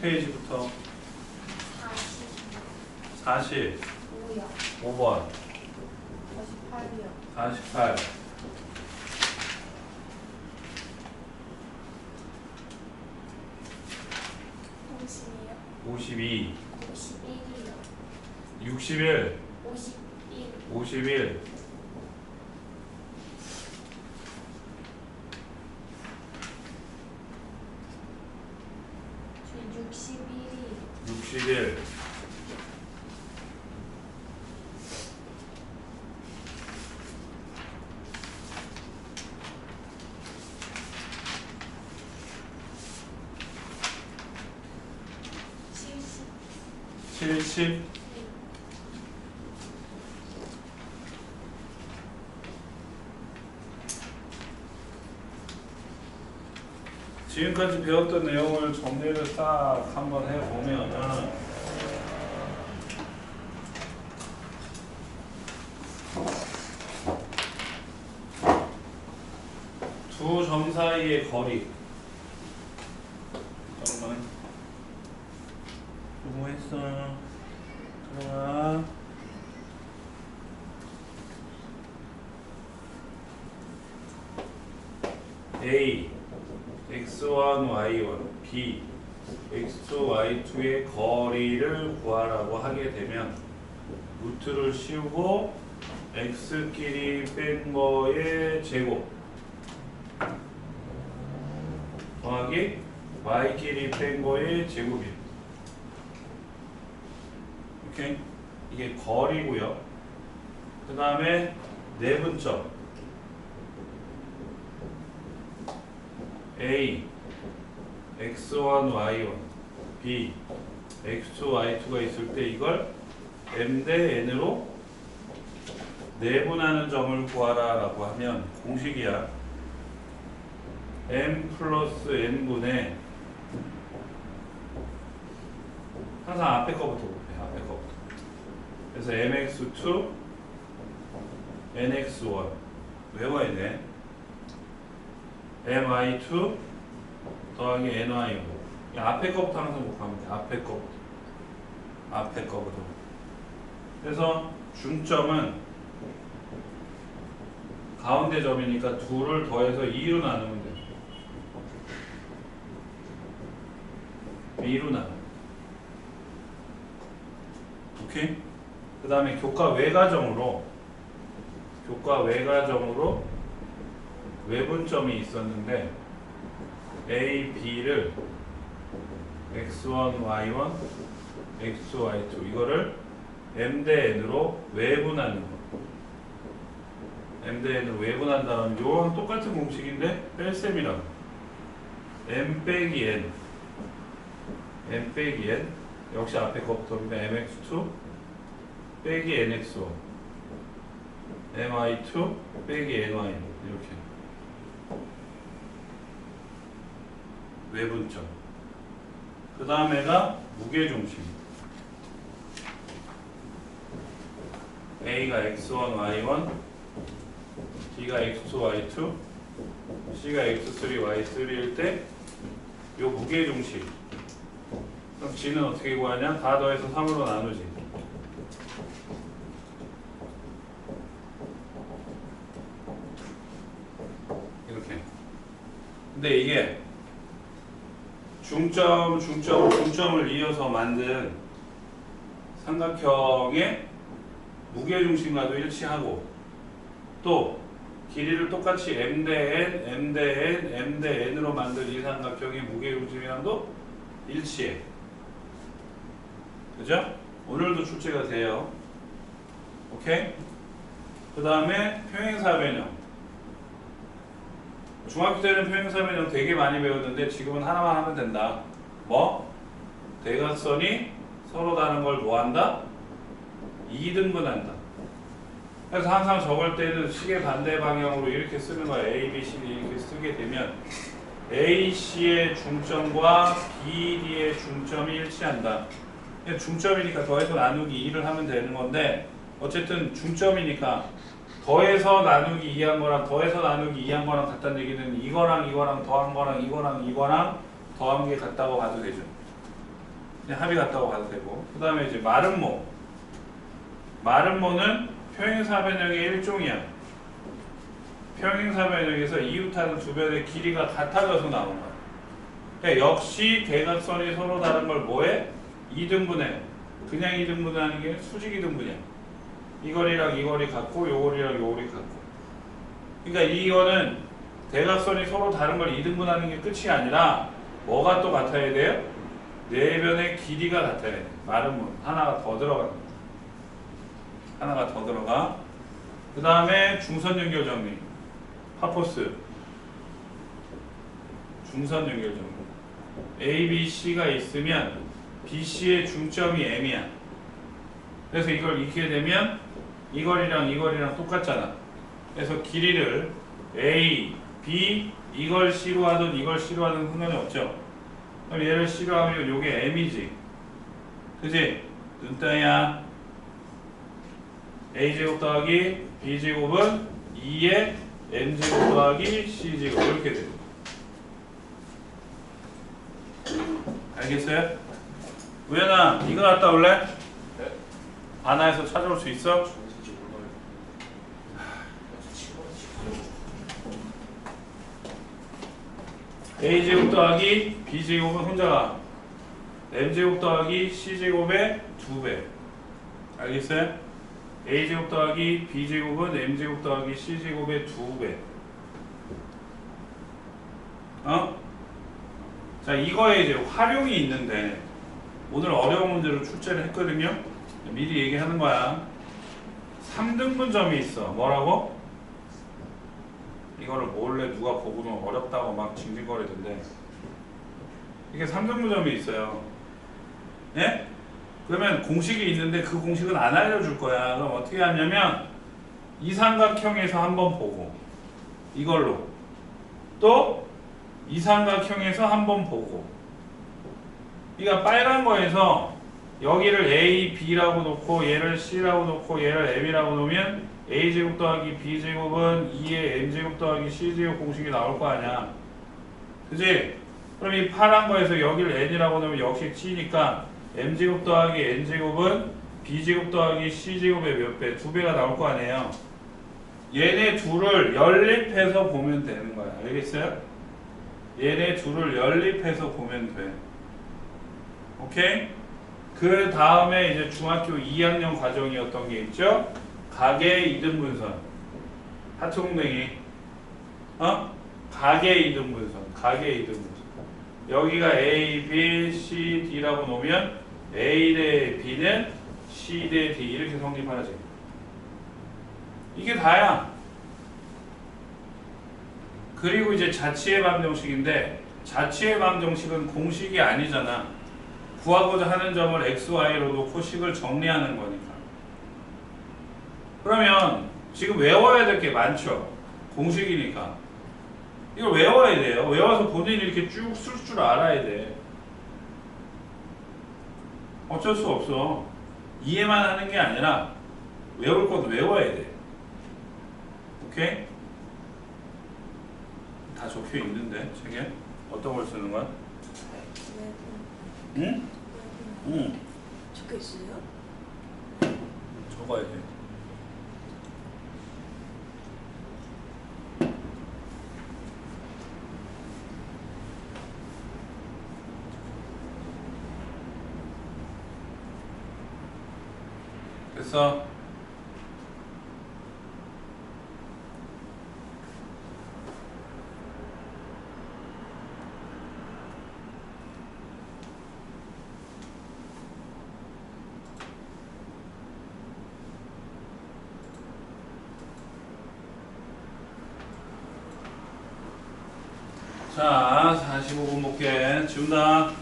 페이지부터. 40 40 5요. 5번. 48이요. 48 50이요. 52 51이요. 61 51 51 저 61이 61 70 70 지금까지 배웠던 내용을 정리를 딱 한번 해보면 두점 사이의 거리 잠깐만 뭐 했어 들어가 A x1, y1, B x2, y2의 거리를 구하라고 하게 되면 루트를 씌우고 x끼리 뺀 거의 제곱 더하기 y끼리 뺀 거의 제곱이에요. 오케이? 이게 거리고요. 그 다음에 내분점 A x1, y1 B. X2, y2가 있을 때 이걸 m 대 n으로 내분하는 점을 구하라 라고 하면 공식이야. M 플러스 n분의 항상 앞에 거부터 볼게요 앞에 거부터. 그래서 mx2 nx1 외워야 돼. Mi2 더하기 ny1 이 앞에 거부터 항상 복하면 돼 앞에 거부터. 앞에 거부터. 그래서 중점은 가운데 점이니까 둘을 더해서 2로 나누면 돼 2로 나눠 오케이? 그 다음에 교과 외과정으로 교과 외과정으로 외분점이 있었는데 A, B를 x1, y1, x2, y2 이거를 m 대 n으로 외분하는 거. m 대 n으로 외분한다는 요랑 똑같은 공식인데 뺄셈이라고. m 빼기 n m 빼기 n 역시 앞에 거부터입니다. mx2 빼기 nx1 mi2 빼기 ny 이렇게 외분점. 그 다음에가 무게중심. A가 x1, y1 B가 x2, y2 C가 x3, y3일 때 요 무게중심. 그럼 G는 어떻게 구하냐? 다 더해서 3으로 나누지. 근데 이게 중점, 중점, 중점을 이어서 만든 삼각형의 무게중심과도 일치하고 또 길이를 똑같이 m 대 n, m 대 n, m 대 n으로 만든 이 삼각형의 무게중심이랑도 일치해. 그죠? 오늘도 출제가 돼요. 오케이? 그 다음에 평행사 변형. 중학교 때는 변형 되게 많이 배웠는데 지금은 하나만 하면 된다. 뭐? 대각선이 서로 다른 걸 뭐한다? 2등분한다. 그래서 항상 적을 때는 시계 반대 방향으로 이렇게 쓰는 거야. A, B, C, 이렇게 쓰게 되면 A, C의 중점과 B, D의 중점이 일치한다. 중점이니까 더해서 나누기 2를 하면 되는 건데 어쨌든 중점이니까 더해서 나누기 2한 거랑 더해서 나누기 2한 거랑 같다는 얘기는 이거랑 이거랑 더한 거랑 이거랑 이거랑 더한 게 같다고 봐도 되죠. 그냥 합이 같다고 봐도 되고. 그 다음에 이제 마름모 마름모는 평행사 변형의 일종이야. 평행사 변형에서 이웃하는 두 변의 길이가 같아져서 나온 거야. 그러니까 역시 대각선이 서로 다른 걸 뭐해? 이등분해. 그냥 이등분하는 게 수직 이등분이야 이 거리랑 이 거리 같고 요 거리랑 요 거리 같고 그러니까 이거는 대각선이 서로 다른 걸 이등분하는 게 끝이 아니라 뭐가 또 같아야 돼요? 네 변의 길이가 같아야 돼. 뭐 하나가 더 들어가. 하나가 더 들어가. 그 다음에 중선 연결 정리. 파포스. 중선 연결 정리. A, B, C가 있으면 B, C의 중점이 M이야. 그래서 이걸 익히게 되면 이 거리랑 이 거리랑 똑같잖아. 그래서 길이를 A, B 이걸 C로 하든 이걸 C로 하든 상관이 없죠. 그럼 얘를 C로 하면 요게 M이지. 그지? 눈떠야 A제곱 더하기 B제곱은 2의 M제곱 더하기 C제곱 이렇게 돼요. 알겠어요? 우연아 이거 갔다 올래? 네? 안화에서 찾아올 수 있어? 정신지 몰라요. A제곱 더하기 B제곱은 혼자가 M제곱 더하기 C제곱의 2배 알겠어요? A제곱 더하기 B제곱은 M제곱 더하기 C제곱의 2배 어? 자 이거에 이제 활용이 있는데 오늘 어려운 문제로 출제를 했거든요 미리 얘기하는 거야 3등분 점이 있어 뭐라고? 이거를 몰래 누가 보고 는 어렵다고 막 징징거리던데. 이게 3등분점이 있어요. 예? 그러면 공식이 있는데 그 공식은 안 알려줄 거야. 그럼 어떻게 하냐면 이 삼각형에서 한번 보고 이걸로. 또 이 삼각형에서 한번 보고. 그러니까 빨간 거에서 여기를 A, B라고 놓고 얘를 C라고 놓고 얘를 M이라고 놓으면 A제곱 더하기 B제곱은 2의 M제곱 더하기 C제곱 공식이 나올 거 아니야 그지? 그럼 이 파란 거에서 여기를 N이라고 놓으면 역시 C니까 M제곱 더하기 N제곱은 B제곱 더하기 C제곱의 몇 배? 두 배가 나올 거 아니에요 얘네 둘을 연립해서 보면 되는 거야 알겠어요? 얘네 둘을 연립해서 보면 돼 오케이? 그 다음에 이제 중학교 2학년 과정이었던 게 있죠? 가계 이등분선. 하트공댕이. 어? 가계 이등분선. 가계 이등분선. 여기가 A, B, C, D라고 놓으면 A 대 B는 C 대 D 이렇게 성립하지 이게 다야. 그리고 이제 자치의 방정식인데 자치의 방정식은 공식이 아니잖아. 구하고자 하는 점을 x, y로 놓고 식을 정리하는 거니까. 그러면 지금 외워야 될 게 많죠. 공식이니까. 이걸 외워야 돼요. 외워서 본인이 이렇게 쭉 쓸 줄 알아야 돼. 어쩔 수 없어. 이해만 하는 게 아니라 외울 것도 외워야 돼. 오케이? 다 적혀 있는데 책에 어떤 걸 쓰는 거야? 왜? 응? 왜? 응. 적혀 있어요? 적어야 돼. 됐어? 자, 45분 볼게. 지운다.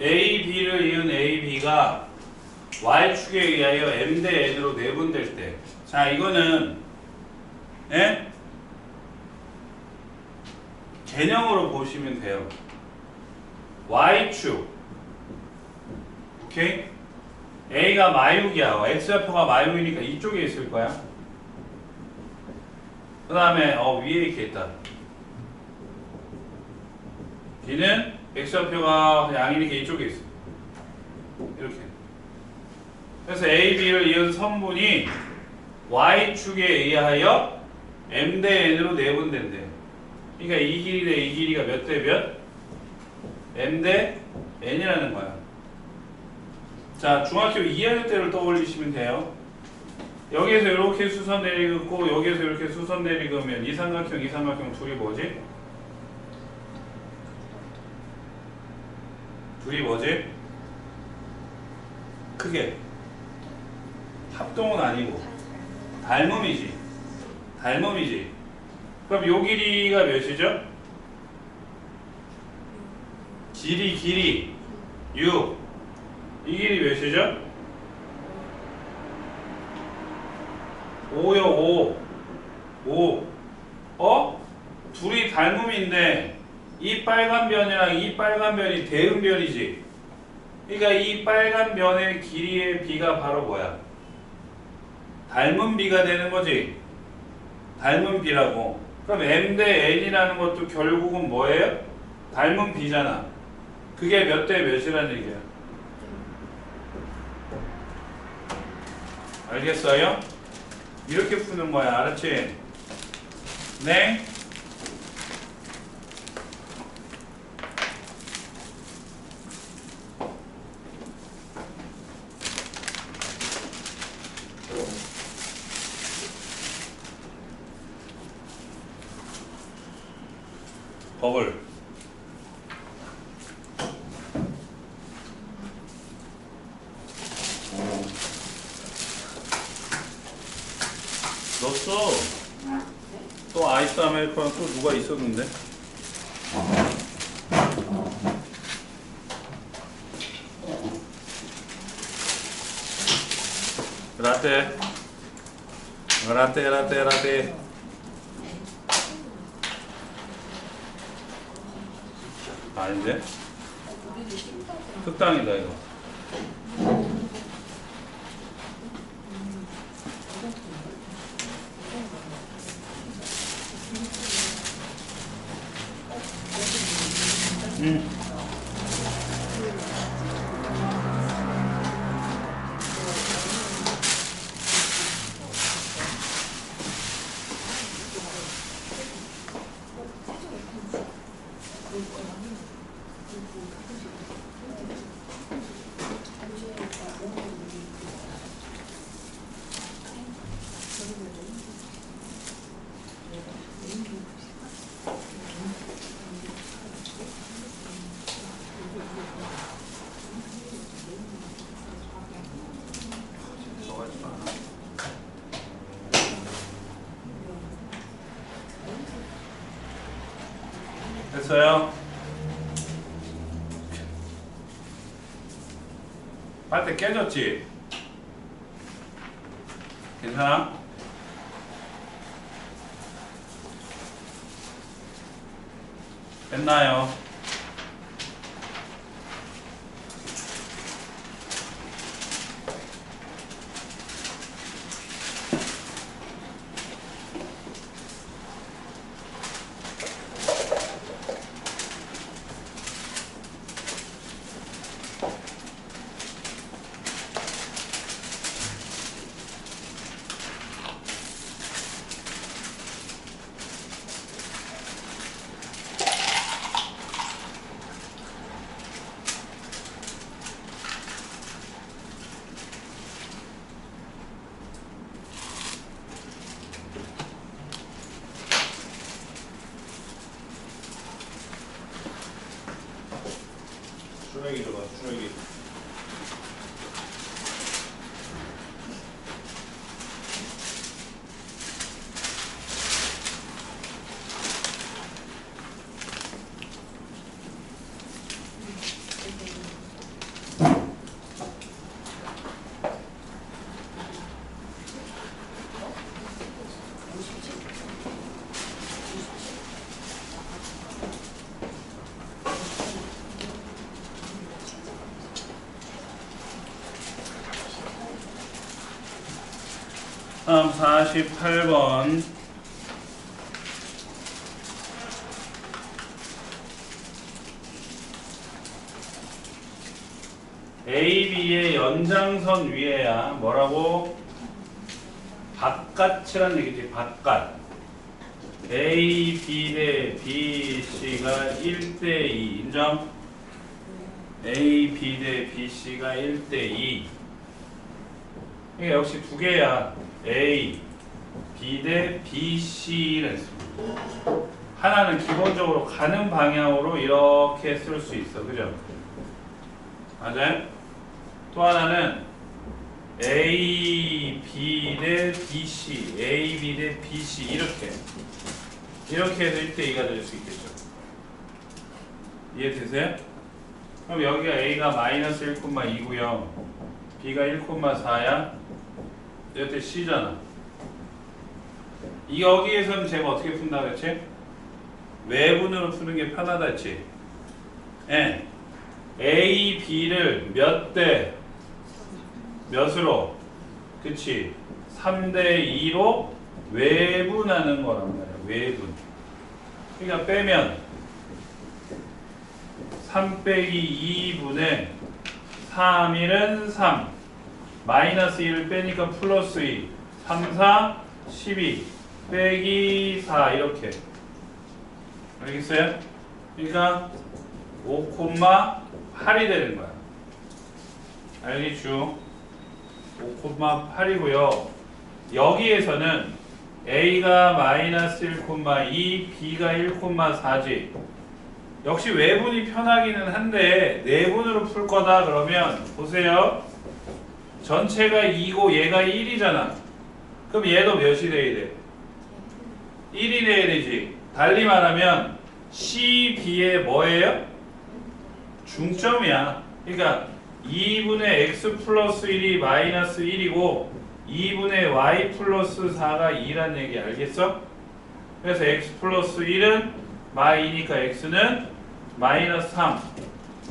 A, B를 이은 A, B가 Y축에 의하여 M 대 N으로 내분될 때 자, 이거는 예? 개념으로 보시면 돼요. y축. 오케이? a가 마육이야. x좌표가 마육이니까 이쪽에 있을 거야. 그 다음에 어 위에 이렇게 있다. b는 x좌표가 양이니까 이쪽에 있어. 이렇게. 그래서 a, b를 이은 선분이 y축에 의하여 m 대 n으로 내분된대요. 그러니까 이 길이 대 이 길이가 몇 대 몇? m 대 n이라는 거야. 자, 중학교 2학년 때를 떠올리시면 돼요. 여기에서 이렇게 수선 내리고 여기에서 이렇게 수선 내리면 이 삼각형, 이 삼각형 둘이 뭐지? 둘이 뭐지? 크게 합동은 아니고 닮음이지. 닮음이지. 그럼 요 길이가 몇이죠? 길이 길이 6. 이 길이 몇이죠? 5요 5. 5. 어? 둘이 닮음인데 이 빨간 변이랑 이 빨간 변이 대응변이지. 그러니까 이 빨간 변의 길이의 비가 바로 뭐야? 닮은 비가 되는 거지. 닮은 비라고. 그럼 m 대 n이라는 것도 결국은 뭐예요? 닮은 비잖아. 그게 몇 대 몇이라는 얘기야. 알겠어요? 이렇게 푸는 거야. 알았지? 네? 넣었어. 또 아이스 아메리카노 또 누가 있었는데? 라떼. 라떼 라떼 라떼. 아닌데? 흑당이다 이거 됐어요? 빨대 깨졌지? 괜찮아? 됐나요? 다음 48번 AB의 연장선 위에야 뭐라고? 바깥이란 얘기지 바깥 A, B 대 B, C가 1대 2 인정? A, B 대 B, C가 1대 2 이게 역시 두 개야 A, B 대 B, C를 했습니다 하나는 기본적으로 가는 방향으로 이렇게 쓸 수 있어 그죠? 맞아요? 또 하나는 A, B 대 B, C, A, B 대 B, C 이렇게 이렇게 해서 1대 2가 될 수 있겠죠. 이해되세요? 그럼 여기가 A가 마이너스 1,2고요. B가 1,4야. 이때 C잖아. 이 여기에서는 제가 어떻게 푼다 그랬지? 외분으로 푸는 게 편하다 했지? 예. A, B를 몇 대 몇으로? 그치? 3대 2로 외분하는 거란 말이야. 외분. 그러니까 빼면 3 빼기 2분의 3, 1은 3. 마이너스 1을 빼니까 플러스 2. 3, 4, 12. 빼기 4 이렇게. 알겠어요? 그러니까 5,8이 되는 거야. 알겠죠? 5,8이고요. 여기에서는 A가 마이너스 1,2, B가 1,4지. 역시 외분이 편하기는 한데 내분으로 풀 거다 그러면 보세요. 전체가 2고 얘가 1이잖아. 그럼 얘도 몇이 돼야 돼? 1이 돼야 되지. 달리 말하면 C, B의 뭐예요? 중점이야. 그러니까 2분의 x 플러스 1이 마이너스 1이고 2분의 y 플러스 4가 2란 얘기 알겠어? 그래서 x 플러스 1은 마이니까 x는 마이너스 3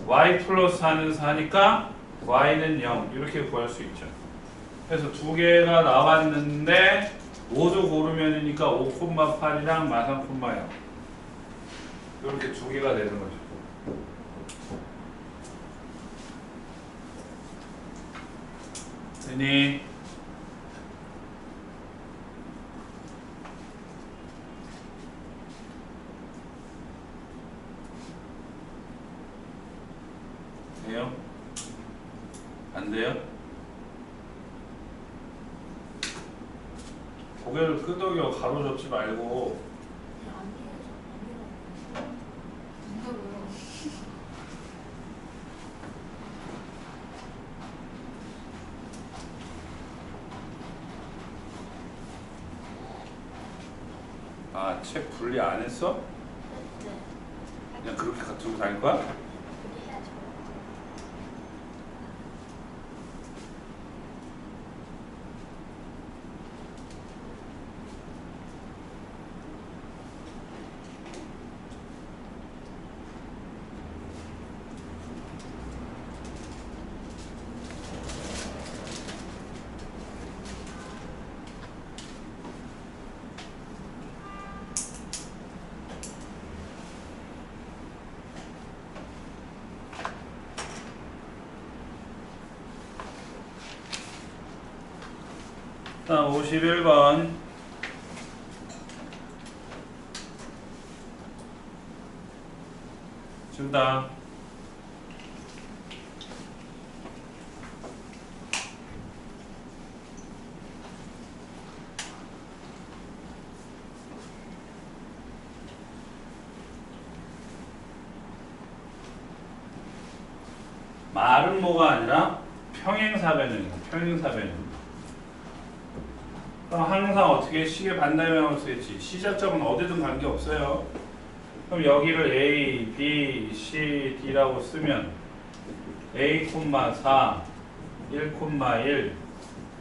y 플러스 4는 4니까 y는 0 이렇게 구할 수 있죠. 그래서 두 개가 나왔는데 모두 고르면이니까 5,8이랑 마상 콤마 0 이렇게 두 개가 되는 거죠. 되니? 돼요? 안 돼요? 고개를 끄덕여 가로젓지 말고 아 책 분리 안 했어? 그냥 그렇게 가지고 다닐 거야? 다음 51번. 준다. 말은 뭐가 아니라 평행사변형이다 평행사변형 어떻게 시계 반대방향으로 쓰겠지? 시작점은 어디든 관계없어요. 그럼 여기를 A, B, C, D라고 쓰면 A, 4, 1, 1,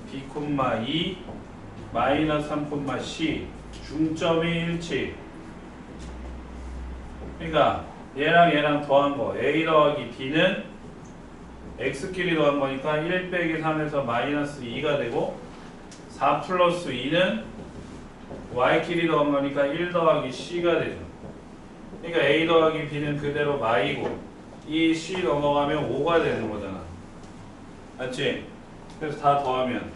B, 2, 마이너스 3, C 중점이 일치. 그러니까 얘랑 얘랑 더한 거 A 더하기 B는 X끼리 더한 거니까 1 빼기 3에서 마이너스 2가 되고 4 플러스 2는 y끼리 더한 거니까 1 더하기 c가 되죠. 그러니까 a 더하기 b는 그대로 y고 이 c 넘어가면 5가 되는 거잖아. 맞지? 그래서 다 더하면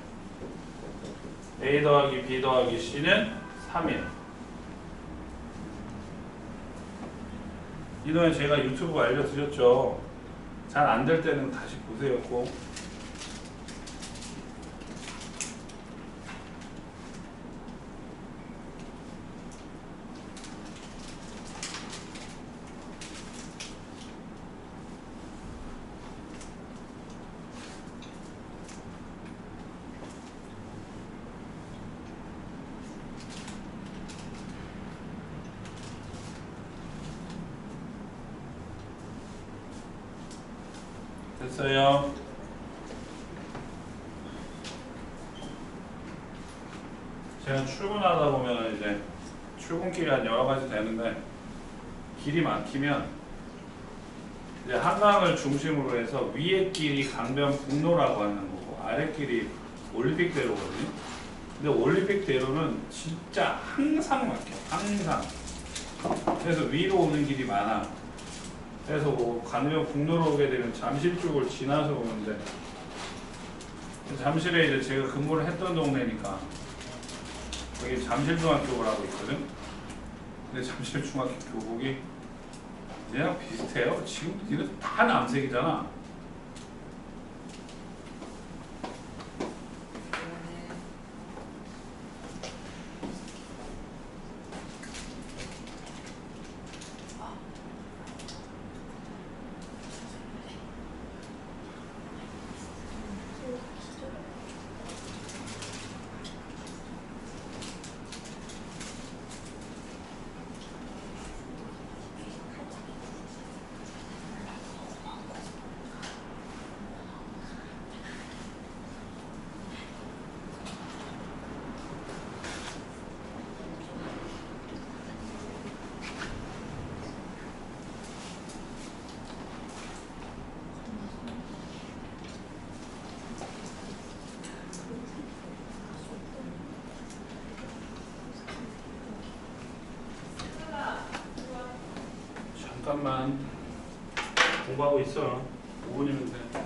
a 더하기 b 더하기 c는 3이야. 이동에 제가 유튜브 알려드렸죠. 잘 안 될 때는 다시 보세요 꼭. 됐어요. 제가 출근하다 보면 이제 출근길이 한 여러 가지 되는데 길이 막히면 이제 한강을 중심으로 해서 위에 길이 강변 북로라고 하는 거고 아래 길이 올림픽대로거든요. 근데 올림픽대로는 진짜 항상 막혀. 항상. 그래서 위로 오는 길이 많아. 그래서 뭐 강변 북로로 오게 되면 잠실 쪽을 지나서 오는데 잠실에 이제 제가 근무를 했던 동네니까 여기 잠실중학교를 하고 있거든. 근데 잠실중학교 교복이 얘랑 비슷해요. 지금 니네 다 남색이잖아. 잠깐만 공부하고 있어. 5분이면 돼.